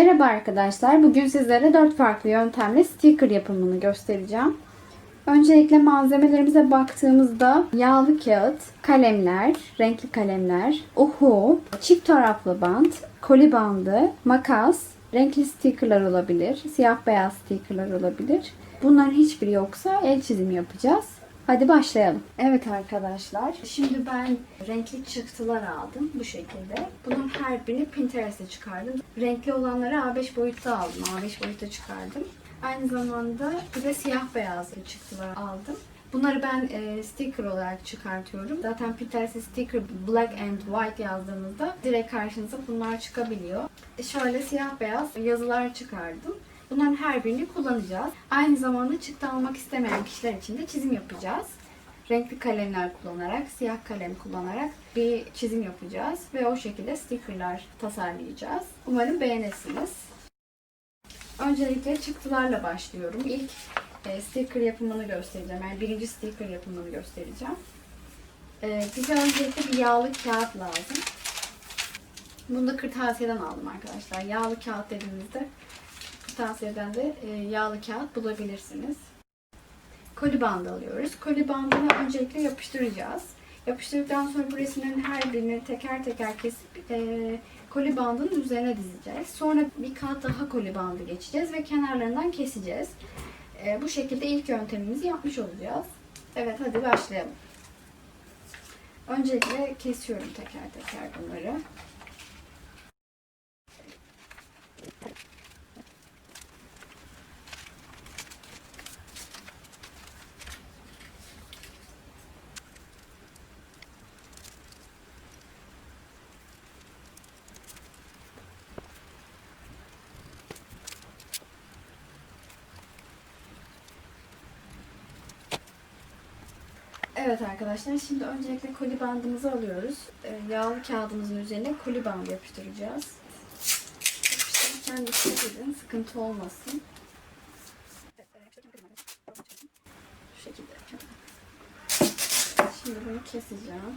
Merhaba arkadaşlar. Bugün sizlere 4 farklı yöntemle sticker yapımını göstereceğim. Öncelikle malzemelerimize baktığımızda yağlı kağıt, kalemler, renkli kalemler, uhu, çift taraflı bant, koli bandı, makas, renkli stickerlar olabilir, siyah beyaz stickerlar olabilir. Bunların hiçbiri yoksa el çizimi yapacağız. Hadi başlayalım. Evet arkadaşlar. Şimdi ben renkli çıktılar aldım bu şekilde. Bunun her birini Pinterest'e çıkardım. Renkli olanları A5 boyutta aldım. A5 boyutta çıkardım. Aynı zamanda bir de siyah beyazlı çıktılar aldım. Bunları ben e, sticker olarak çıkartıyorum. Zaten Pinterest'e sticker black and white yazdığınızda direkt karşınıza bunlar çıkabiliyor. E, şöyle siyah beyaz yazılar çıkardım. Bunların her birini kullanacağız. Aynı zamanda çıktı almak istemeyen kişiler için de çizim yapacağız. Renkli kalemler kullanarak, siyah kalem kullanarak bir çizim yapacağız. Ve o şekilde stickerlar tasarlayacağız. Umarım beğenirsiniz. Öncelikle çıktılarla başlıyorum. İlk e, sticker yapımını göstereceğim. Yani birinci sticker yapımını göstereceğim. E, bize öncelikle bir yağlı kağıt lazım. Bunu da kırtasiyeden aldım arkadaşlar. Yağlı kağıt dediğimizde kırtasiyeden de e, yağlı kağıt bulabilirsiniz. Koli bandı alıyoruz. Koli bandını öncelikle yapıştıracağız. Yapıştırdıktan sonra bu resimlerin her birini teker teker kesip e, koli bandının üzerine dizeceğiz. Sonra bir kat daha koli bandı geçeceğiz ve kenarlarından keseceğiz. E, bu şekilde ilk yöntemimizi yapmış olacağız. Evet hadi başlayalım. Öncelikle kesiyorum teker teker bunları. Evet arkadaşlar şimdi öncelikle koli bandımızı alıyoruz. Ee, yağlı kağıdımızın üzerine koli bandı yapıştıracağız. Yapıştırırken dikkat edin sıkıntı olmasın. Şu şekilde. Şimdi bunu keseceğim.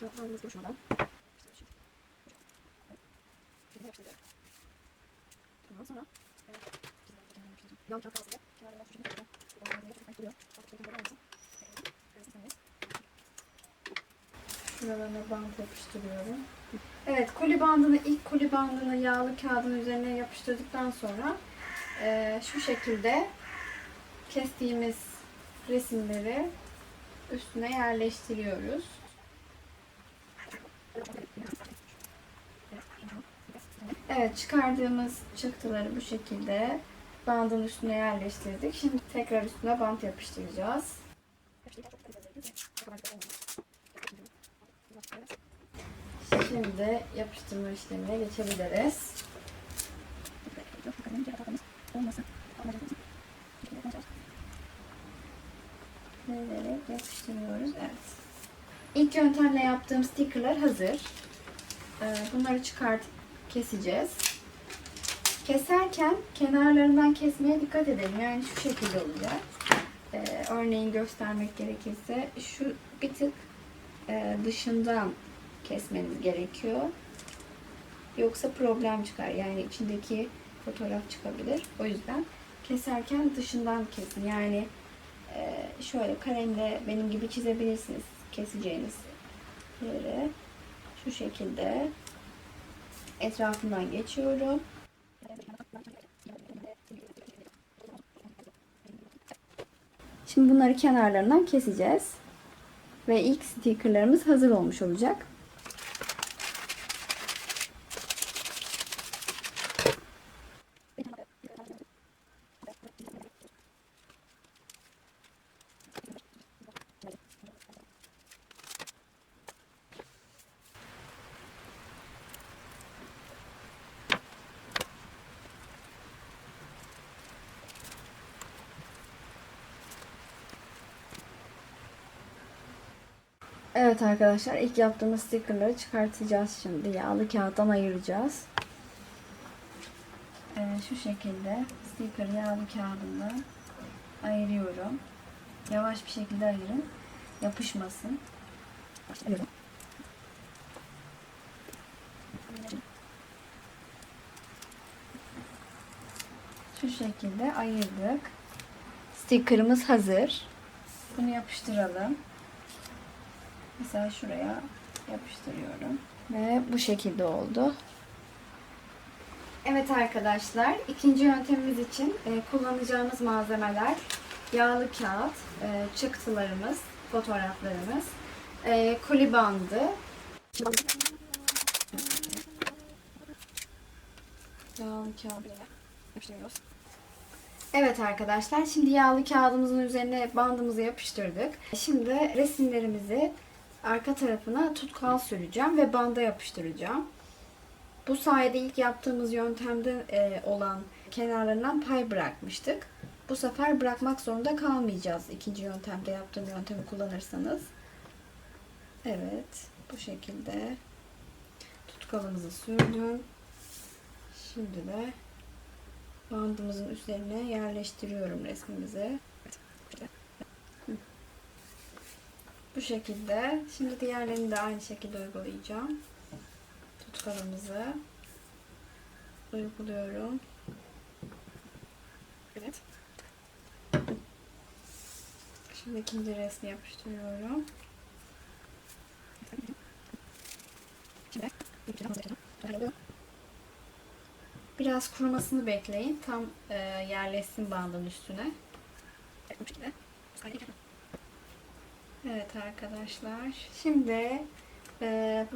Kağıtlarımız boşmadan. Tamam sonra Yan kağıt kalsın. Şuralarına bant yapıştırıyorum. Evet, koli bandını ilk koli bandını yağlı kağıdın üzerine yapıştırdıktan sonra e, şu şekilde kestiğimiz resimleri üstüne yerleştiriyoruz. Evet, çıkardığımız çıktıları bu şekilde bandın üstüne yerleştirdik. Şimdi tekrar üstüne bant yapıştıracağız. Şimdi yapıştırma işlemine geçebiliriz. Vererek yapıştırıyoruz. Evet. İlk yöntemle yaptığım stickerlar hazır. Ee, Bunları çıkartıp keseceğiz. Keserken kenarlarından kesmeye dikkat edelim. Yani şu şekilde olacak. Ee, örneğin göstermek gerekirse şu bir tık e, dışından kesmeniz gerekiyor. Yoksa problem çıkar. Yani içindeki fotoğraf çıkabilir. O yüzden keserken dışından kesin. Yani e, şöyle kalemle benim gibi çizebilirsiniz keseceğiniz yere. Şu şekilde etrafından geçiyorum. Şimdi bunları kenarlarından keseceğiz. Ve ilk stickerlarımız hazır olmuş olacak. Evet arkadaşlar ilk yaptığımız stickerları çıkartacağız şimdi. Yağlı kağıttan ayıracağız. Evet, şu şekilde sticker yağlı kağıdından ayırıyorum. Yavaş bir şekilde ayırın. Yapışmasın. Ayırın. Şu şekilde ayırdık. Stickerımız hazır. Bunu yapıştıralım. Mesela şuraya yapıştırıyorum. Ve bu şekilde oldu. Evet arkadaşlar, ikinci yöntemimiz için e, kullanacağımız malzemeler yağlı kağıt, e, çıktılarımız, fotoğraflarımız, e, koli bandı, yağlı kağıt yapıştırıyoruz. Evet arkadaşlar, şimdi yağlı kağıdımızın üzerine bandımızı yapıştırdık. Şimdi resimlerimizi arka tarafına tutkal süreceğim ve banda yapıştıracağım. Bu sayede ilk yaptığımız yöntemde e, olan kenarlarından pay bırakmıştık. Bu sefer bırakmak zorunda kalmayacağız. İkinci yöntemde yaptığım yöntemi kullanırsanız. Evet, bu şekilde tutkalımızı sürdüm. Şimdi de bandımızın üzerine yerleştiriyorum resmimizi. Bu şekilde. Şimdi diğerlerini de aynı şekilde uygulayacağım tutkalımızı uyguluyorum. Evet. Şimdi ikinci resmi yapıştırıyorum. Biraz kurumasını bekleyin. Tam e, yerleşsin bandın üstüne. Evet arkadaşlar. Şimdi e,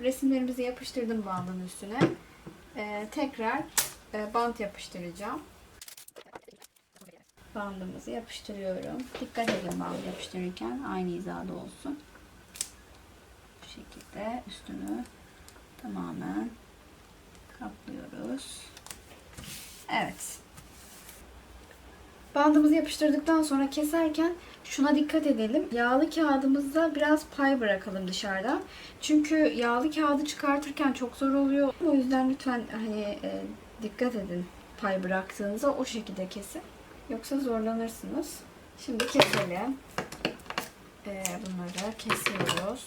resimlerimizi yapıştırdım bandın üstüne. E, tekrar e, bant yapıştıracağım. Bandımızı yapıştırıyorum. Dikkat edin bandı yapıştırırken aynı hizada olsun. Bu şekilde üstünü tamamen kaplıyoruz. Evet. Bandımızı yapıştırdıktan sonra keserken şuna dikkat edelim. Yağlı kağıdımızda biraz pay bırakalım dışarıdan. Çünkü yağlı kağıdı çıkartırken çok zor oluyor. O yüzden lütfen hani e, dikkat edin pay bıraktığınızda o şekilde kesin. Yoksa zorlanırsınız. Şimdi keselim. E, bunları kesiyoruz.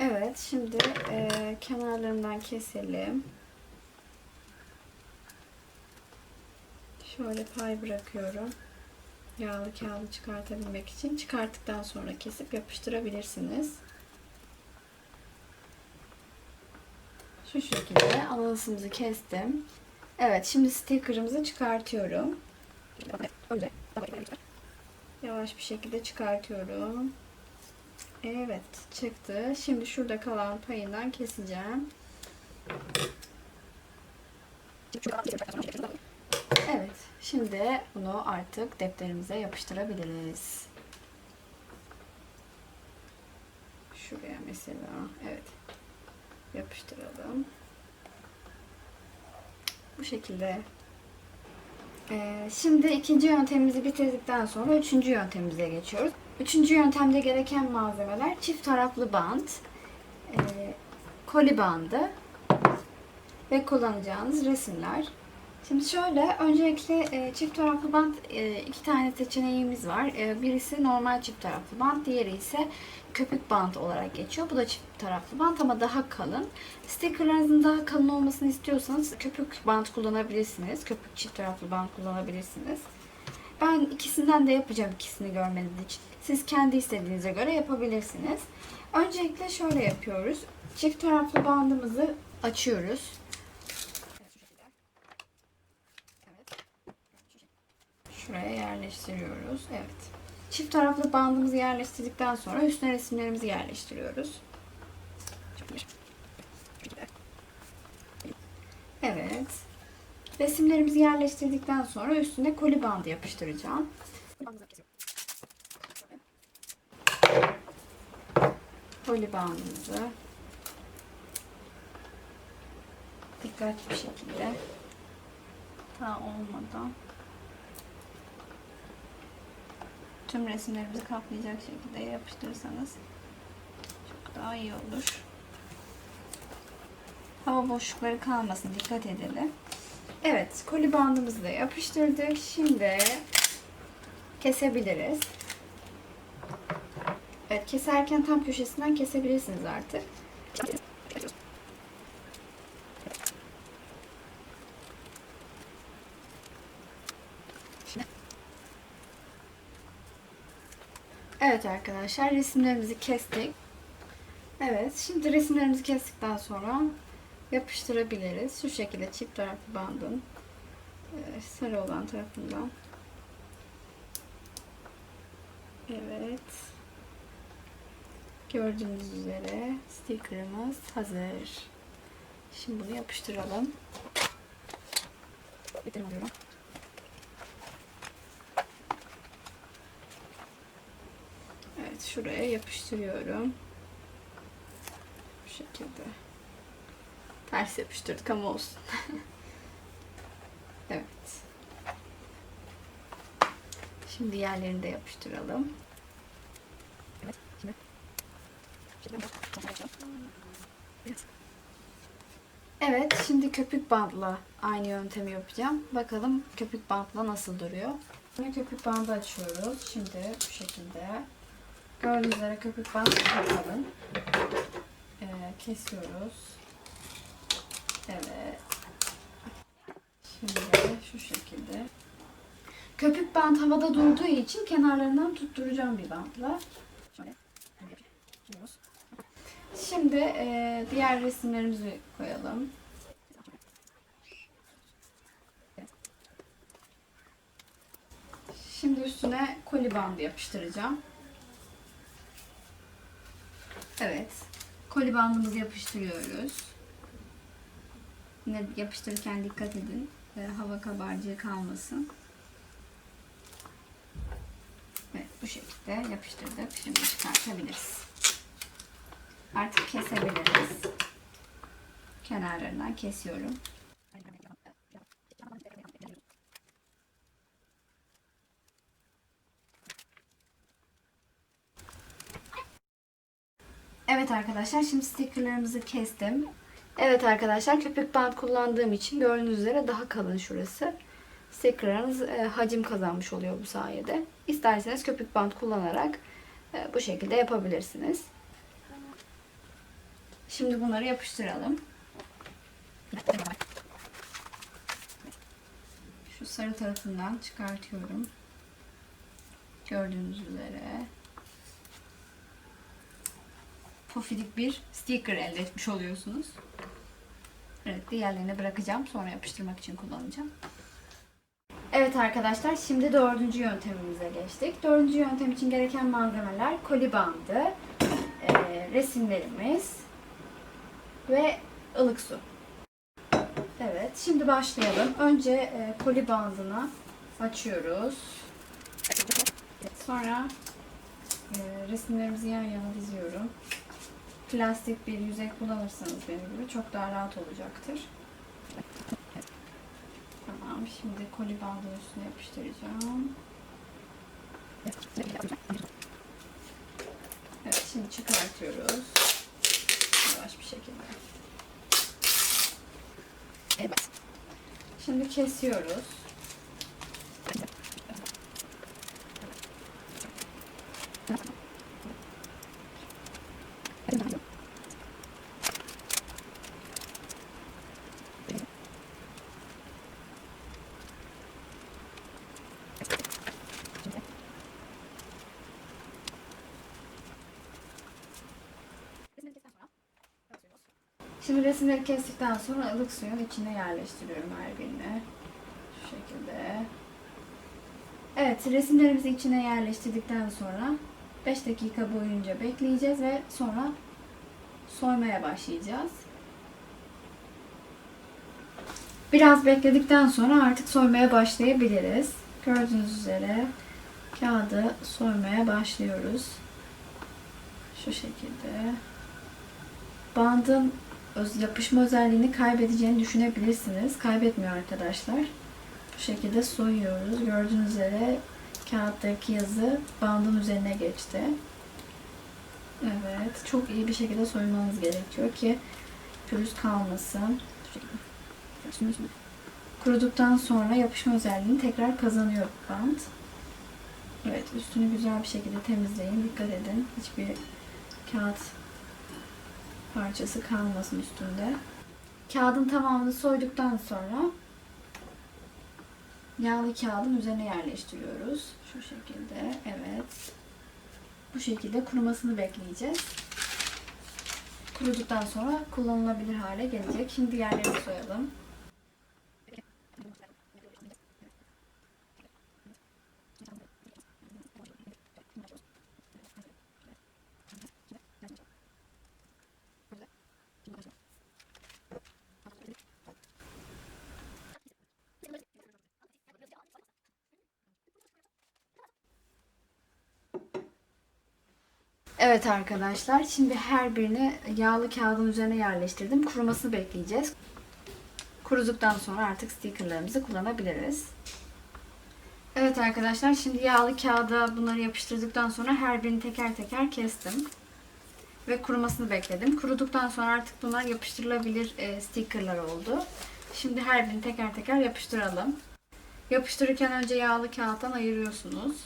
Evet, şimdi e, kenarlarından keselim. Şöyle pay bırakıyorum. Yağlı kağıdı çıkartabilmek için. Çıkarttıktan sonra kesip yapıştırabilirsiniz. Şu şekilde ananasımızı kestim. Evet şimdi sticker'ımızı çıkartıyorum. Yavaş bir şekilde çıkartıyorum. Evet çıktı. Şimdi şurada kalan payından keseceğim. Evet. Şimdi bunu artık defterimize yapıştırabiliriz. Şuraya mesela. Evet. Yapıştıralım. Bu şekilde. Ee, şimdi ikinci yöntemimizi bitirdikten sonra üçüncü yöntemimize geçiyoruz. Üçüncü yöntemde gereken malzemeler çift taraflı bant, e, koli bandı ve kullanacağınız resimler. Şimdi şöyle, öncelikle e, çift taraflı bant e, iki tane seçeneğimiz var. E, birisi normal çift taraflı bant, diğeri ise köpük bant olarak geçiyor. Bu da çift taraflı bant ama daha kalın. Stickerlarınızın daha kalın olmasını istiyorsanız köpük bant kullanabilirsiniz. Köpük çift taraflı bant kullanabilirsiniz. Ben ikisinden de yapacağım ikisini görmeniz için. Siz kendi istediğinize göre yapabilirsiniz. Öncelikle şöyle yapıyoruz. Çift taraflı bandımızı açıyoruz. Şuraya yerleştiriyoruz. Evet. Çift taraflı bandımızı yerleştirdikten sonra üstüne resimlerimizi yerleştiriyoruz. Evet. Resimlerimizi yerleştirdikten sonra üstüne koli bandı yapıştıracağım. Koli bandımızı dikkatli bir şekilde daha olmadan tüm resimlerimizi kaplayacak şekilde yapıştırırsanız çok daha iyi olur. Hava boşlukları kalmasın dikkat edelim. Evet koli bandımızı da yapıştırdık. Şimdi kesebiliriz. Evet keserken tam köşesinden kesebilirsiniz artık. Evet arkadaşlar resimlerimizi kestik. Evet şimdi resimlerimizi kestikten sonra yapıştırabiliriz. Şu şekilde çift taraflı bandın e, sarı olan tarafından. Evet. Gördüğünüz üzere stickerımız hazır. Şimdi bunu yapıştıralım. Bitirim alıyorum. Evet şuraya yapıştırıyorum. Bu şekilde. Ters yapıştırdık ama olsun. evet. Şimdi diğerlerini de yapıştıralım. Evet. Şimdi. Köpük bantla aynı yöntemi yapacağım. Bakalım köpük bantla nasıl duruyor. Köpük bandı açıyoruz. Şimdi bu şekilde. Gördüğünüz üzere köpük bant takalım. Ee, kesiyoruz. Evet. Şimdi şu şekilde. Köpük bant havada durduğu için kenarlarından tutturacağım bir bantla. Şöyle. Şimdi e, diğer resimlerimizi koyalım. Şimdi üstüne koli bandı yapıştıracağım. Evet. Koli bandımızı yapıştırıyoruz. Yine yapıştırırken dikkat edin. e, hava kabarcığı kalmasın. Evet bu şekilde yapıştırdık. Şimdi çıkartabiliriz. Artık kesebiliriz. Kenarlarından kesiyorum. Evet arkadaşlar şimdi stickerlarımızı kestim. Evet arkadaşlar köpük bant kullandığım için gördüğünüz üzere daha kalın şurası. Stickerlarınız e, hacim kazanmış oluyor bu sayede. İsterseniz köpük bant kullanarak e, bu şekilde yapabilirsiniz. Şimdi bunları yapıştıralım. Şu sarı tarafından çıkartıyorum. Gördüğünüz üzere. Pofidik bir sticker elde etmiş oluyorsunuz. Evet diğerlerini bırakacağım. Sonra yapıştırmak için kullanacağım. Evet arkadaşlar şimdi dördüncü yöntemimize geçtik. Dördüncü yöntem için gereken malzemeler koli bandı, e, resimlerimiz ve ılık su. Evet şimdi başlayalım. Önce e, koli bandını açıyoruz. Sonra e, resimlerimizi yan yana diziyorum. Plastik bir yüzey kullanırsanız benim gibi çok daha rahat olacaktır. Tamam, şimdi koli bandının üstüne yapıştıracağım. Evet, şimdi çıkartıyoruz. Yavaş bir şekilde. Evet. Şimdi kesiyoruz. Şimdi resimleri kestikten sonra ılık suyun içine yerleştiriyorum her birini. Şu şekilde. Evet, resimlerimizi içine yerleştirdikten sonra 5 dakika boyunca bekleyeceğiz ve sonra soymaya başlayacağız. Biraz bekledikten sonra artık soymaya başlayabiliriz. Gördüğünüz üzere kağıdı soymaya başlıyoruz. Şu şekilde. Bandın yapışma özelliğini kaybedeceğini düşünebilirsiniz. Kaybetmiyor arkadaşlar. Bu şekilde soyuyoruz. Gördüğünüz üzere kağıttaki yazı bandın üzerine geçti. Evet. Çok iyi bir şekilde soymanız gerekiyor ki pürüz kalmasın. Kuruduktan sonra yapışma özelliğini tekrar kazanıyor bant. Evet. Üstünü güzel bir şekilde temizleyin. Dikkat edin. Hiçbir kağıt parçası kalmasın üstünde. Kağıdın tamamını soyduktan sonra yağlı kağıdın üzerine yerleştiriyoruz. Şu şekilde. Evet. Bu şekilde kurumasını bekleyeceğiz. Kuruduktan sonra kullanılabilir hale gelecek. Şimdi diğerlerini soyalım. Evet arkadaşlar, şimdi her birini yağlı kağıdın üzerine yerleştirdim. Kurumasını bekleyeceğiz. Kuruduktan sonra artık stickerlarımızı kullanabiliriz. Evet arkadaşlar, şimdi yağlı kağıda bunları yapıştırdıktan sonra her birini teker teker kestim. Ve kurumasını bekledim. Kuruduktan sonra artık bunlar yapıştırılabilir e, stickerlar oldu. Şimdi her birini teker teker yapıştıralım. Yapıştırırken önce yağlı kağıttan ayırıyorsunuz.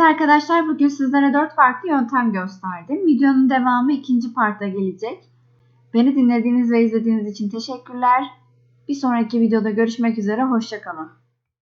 Evet arkadaşlar bugün sizlere 4 farklı yöntem gösterdim. Videonun devamı ikinci partta gelecek. Beni dinlediğiniz ve izlediğiniz için teşekkürler. Bir sonraki videoda görüşmek üzere. Hoşçakalın.